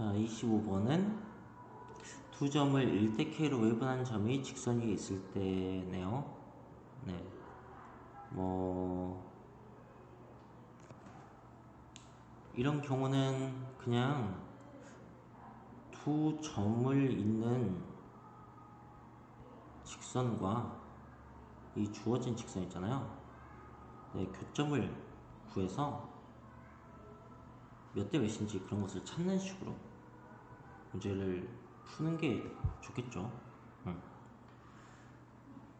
자, 25번은 두 점을 1대 K로 외분한 점이 직선 위에 있을 때네요. 네. 뭐 이런 경우는 그냥 두 점을 잇는 직선과 이 주어진 직선 있잖아요. 네, 교점을 구해서 몇 대 몇인지 그런 것을 찾는 식으로 문제를 푸는 게 좋겠죠. 응.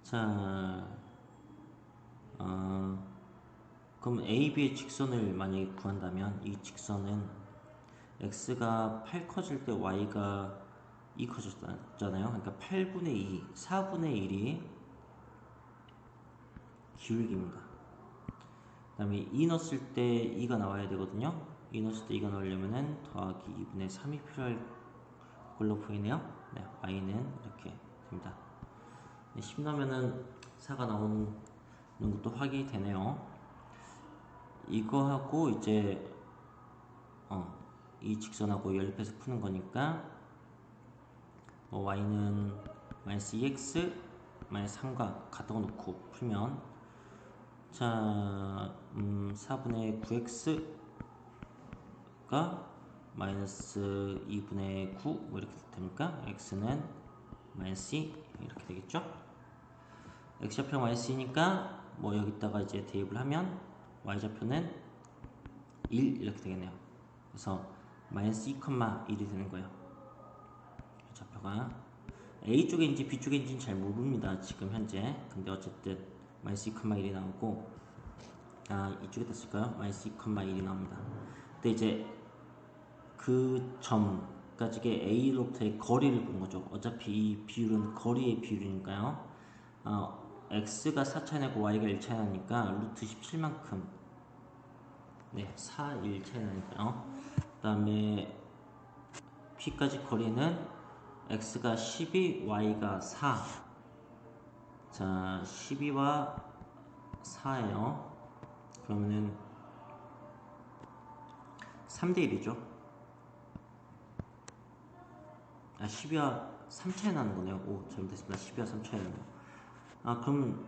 자, 어, 그럼 A, B의 직선을 만약에 구한다면 이 직선은 x가 8 커질 때 y가 2 커졌잖아요. 그러니까 8분의 2, 4분의 1이 기울기입니다. 그 다음에 2 넣었을 때 2가 나와야 되거든요. 2 넣었을 때 2가 나오려면은 더하기 2분의 3이 필요할 걸로 보이네요. 네, y는 이렇게 됩니다. 네, 10 넣으면은 4가 나오는 것도 확인이 되네요. 이거 하고 이제 어, 이 직선하고 연립해서 푸는 거니까 뭐 y는 마이너스 2x 마이너스 3과 같은 거 놓고 풀면 자 음, 4분의 9x가 마이너스 2분의 9 뭐 이렇게 됩니까? x는 마이너스 2 이렇게 되겠죠? x좌표 마이너스 2니까 뭐 여기다가 이제 대입을 하면 y좌표는 1 이렇게 되겠네요. 그래서 마이너스 2,1이 되는 거예요. 좌표가 A 쪽인지 B 쪽인지는 잘 모릅니다. 지금 현재. 근데 어쨌든 마이너스 2,1이 나오고 아 이쪽에 됐을까요? 마이너스 2,1이 나옵니다. 근데 이제 그 점까지의 A로부터의 거리를 본 거죠. 어차피 이 비율은 거리의 비율이니까요. 어, X가 4 차이 나고 Y가 1 차이 나니까 루트 17만큼 네, 4, 1 차이 나니까요. 그 다음에 P까지 거리는 X가 12, Y가 4 자, 12와 4예요. 그러면은 3대 1이죠. 아, 12와 3 차이 나는 거네요. 오, 잘못했습니다. 12와 3 차이 나네요. 아, 그럼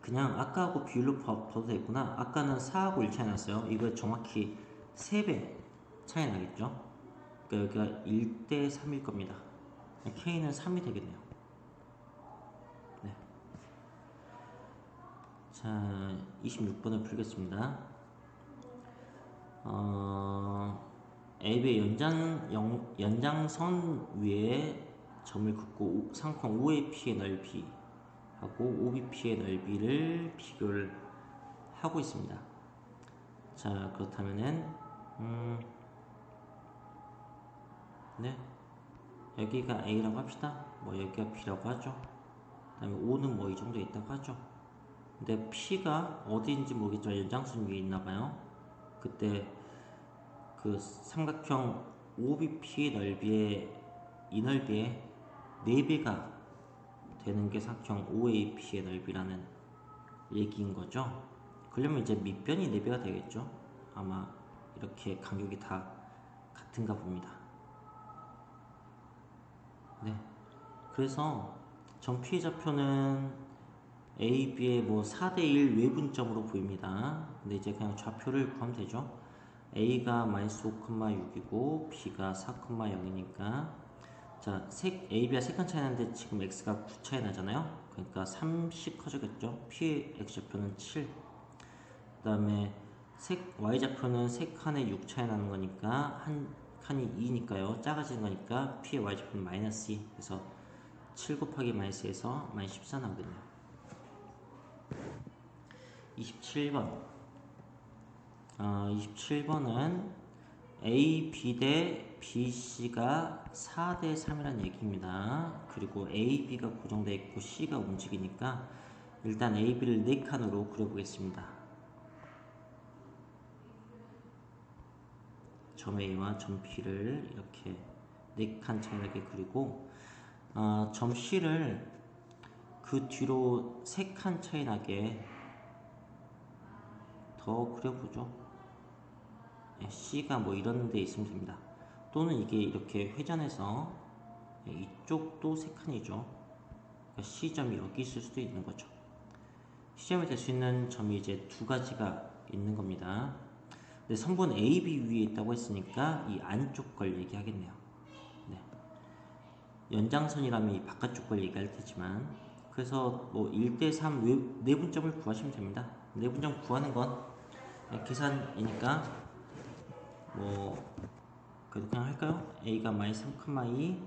그냥 아까하고 비율로 봐- 봐도 되겠구나. 아까는 4하고 1 차이 났어요. 이거 정확히 3배 차이 나겠죠? 그러니까 여기가 1대 3일 겁니다. K는 3이 되겠네요. 네. 자, 26번을 풀겠습니다. 어, 앱의 연장, 연, 연장선 위에 점을 긋고 상권 OAP의 넓이 하고 OBP의 넓이를 비교를 하고 있습니다. 자, 그렇다면은, 음, 네. 여기가 A라고 합시다. 뭐 여기가 B라고 하죠. 그 다음에 O는 뭐 이 정도 있다고 하죠. 근데 P가 어디인지 모르겠지만 연장선 위에 있나 봐요. 그때 그 삼각형 OBP의 넓이의 이 넓이의 4배가 되는 게 삼각형 OAP의 넓이라는 얘기인 거죠. 그러면 이제 밑변이 4배가 되겠죠. 아마 이렇게 간격이 다 같은가 봅니다. 네. 그래서 점 P의 좌표는 A, B의 뭐 4대1 외분점으로 보입니다. 근데 이제 그냥 좌표를 구하면 되죠. A가 마이너스 5,6이고 B가 4,0이니까 자, 색 A, B가 3칸 차이 나는데 지금 X가 9 차이 나잖아요. 그러니까 30 커져겠죠. P의 X좌표는 7. 그 다음에 색 Y좌표는 3칸에 6 차이 나는 거니까 한 칸이 2니까요. 작아지는 거니까 P의 Y좌표는 마이너스 2. 그래서 7 곱하기 마이너스에서 마이너스 14 나오겠네요. 27번. 어, 27번은 A, B 대 B, C가 4대 3이라는 얘기입니다. 그리고 A, B가 고정되어 있고 C가 움직이니까 일단 A, B를 4칸으로 그려보겠습니다. 점 A와 점 B를 이렇게 4칸 차이 나게 그리고 어, 점 C를 그 뒤로 3칸 차이 나게 더 그려보죠. 예, C가 뭐 이런 데 있으면 됩니다. 또는 이게 이렇게 회전해서 이쪽도 세 칸이죠. 그러니까 C점이 여기 있을 수도 있는 거죠. C점이 될 수 있는 점이 이제 두 가지가 있는 겁니다. 근데 선분 AB 위에 있다고 했으니까 이 안쪽 걸 얘기하겠네요. 네. 연장선이라면 이 바깥쪽 걸 얘기할 테지만 그래서 뭐 1대3 내분점을 구하시면 됩니다. 내분점 구하는 건 계산이니까 뭐 그래도 그냥 할까요? A가 마이너스 3,2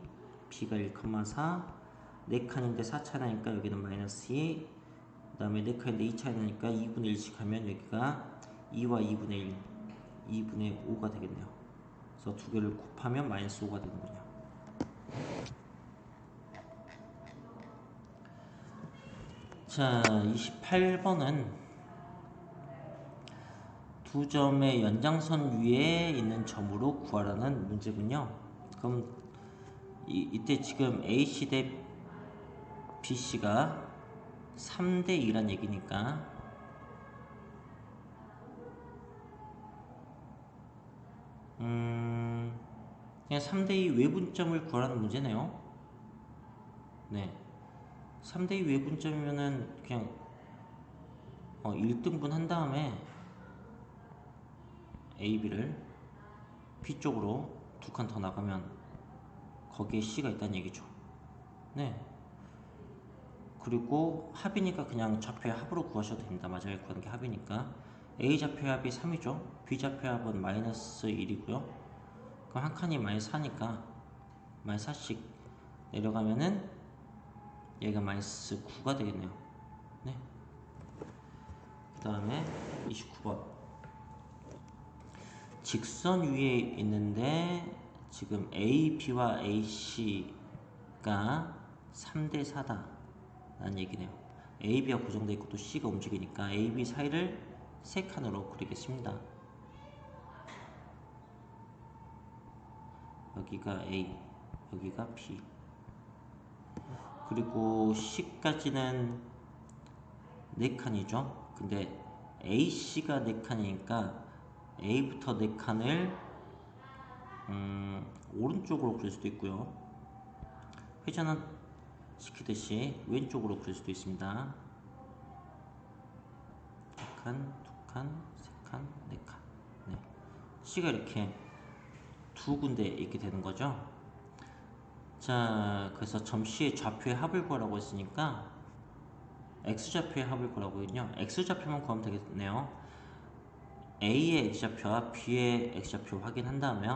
B가 1,4 4칸인데 4차 나니까 여기는 마이너스 2 그 다음에 4칸인데 2차 나니까 2분의 1씩 하면 여기가 2와 2분의 1 2분의 5가 되겠네요 그래서 두 개를 곱하면 마이너스 5가 되는군요 자 28번은 두 점의 연장선 위에 있는 점으로 구하라는 문제군요 그럼 이, 이때 지금 AC 대 BC가 3대 2란 얘기니까 음 그냥 3대 2 외분점을 구하라는 문제네요. 네. 3대 2 외분점이면은 그냥 어 1등분 한 다음에 AB를 B 쪽으로 두 칸 더 나가면 거기에 C가 있다는 얘기죠. 네. 그리고 합이니까 그냥 좌표의 합으로 구하셔도 됩니다. 마지막에 구하는 게 합이니까. A 좌표의 합이 3이죠. B 좌표의 합은 마이너스 1이고요. 그럼 한 칸이 마이너스 4니까 마이너스 4씩 내려가면은 얘가 마이너스 9가 되겠네요. 네. 그 다음에 29번. 직선 위에 있는데 지금 A, B와 AC가 3대 4다 라는 얘기네요. A, B가 고정되어 있고 또 C가 움직이니까 A, B 사이를 세 칸으로 그리겠습니다. 여기가 A, 여기가 B. 그리고 C까지는 네 칸이죠. 근데 AC가 네 칸이니까 A부터 네 칸을 음, 오른쪽으로 그릴 수도 있고요. 회전은 시키듯이 왼쪽으로 그릴 수도 있습니다. 한 칸, 두 칸, 세 칸, 네 칸. 네. C가 이렇게 두 군데 있게 되는 거죠. 자, 그래서 점 C의 좌표의 합을 구하라고 했으니까 X좌표의 합을 구하라고 했군요. X좌표만 구하면 되겠네요. A의 X좌표와 B의 X좌표 확인한 다음에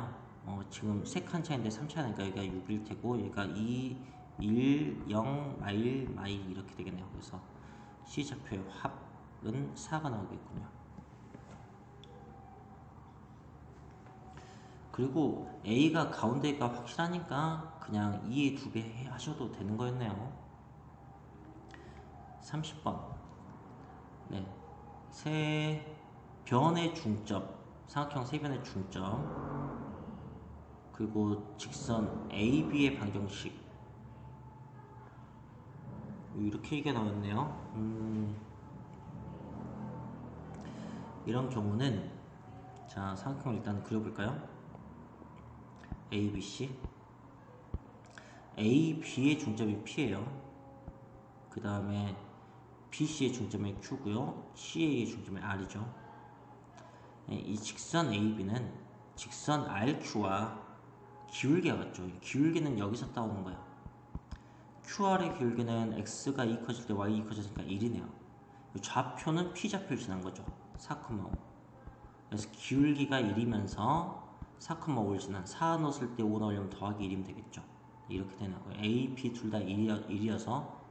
어, 지금 세칸 차인데 3차니까 여기가 6일 테고 얘가 2, 1, 0, 마일, 마이 이렇게 되겠네요. 그래서 C좌표의 합은 4가 나오겠군요. 그리고 A가 가운데가 확실하니까 그냥 2에 2배 하셔도 되는 거였네요. 30번. 네. 세 변의 중점, 삼각형 세 변의 중점, 그리고 직선 AB의 방정식. 이렇게 이게 나왔네요. 음, 이런 경우는 자 삼각형을 일단 그려볼까요? A, B, C A, B의 중점이 P예요. 그 다음에 B, C의 중점이 Q고요. C, A의 중점이 R이죠. 네, 이 직선 A, B는 직선 RQ와 기울기가 같죠. 기울기는 여기서 따오는 거야. QR의 기울기는 X가 2 커질 때 Y 2 커졌으니까 1이네요. 좌표는 P좌표를 지난 거죠. 4,5. 그래서 기울기가 1이면서 4,5를 지난 4 넣었을 때5 넣으려면 더하기 1이면 되겠죠. 이렇게 되는 거예요. A, B 둘 다 1이어서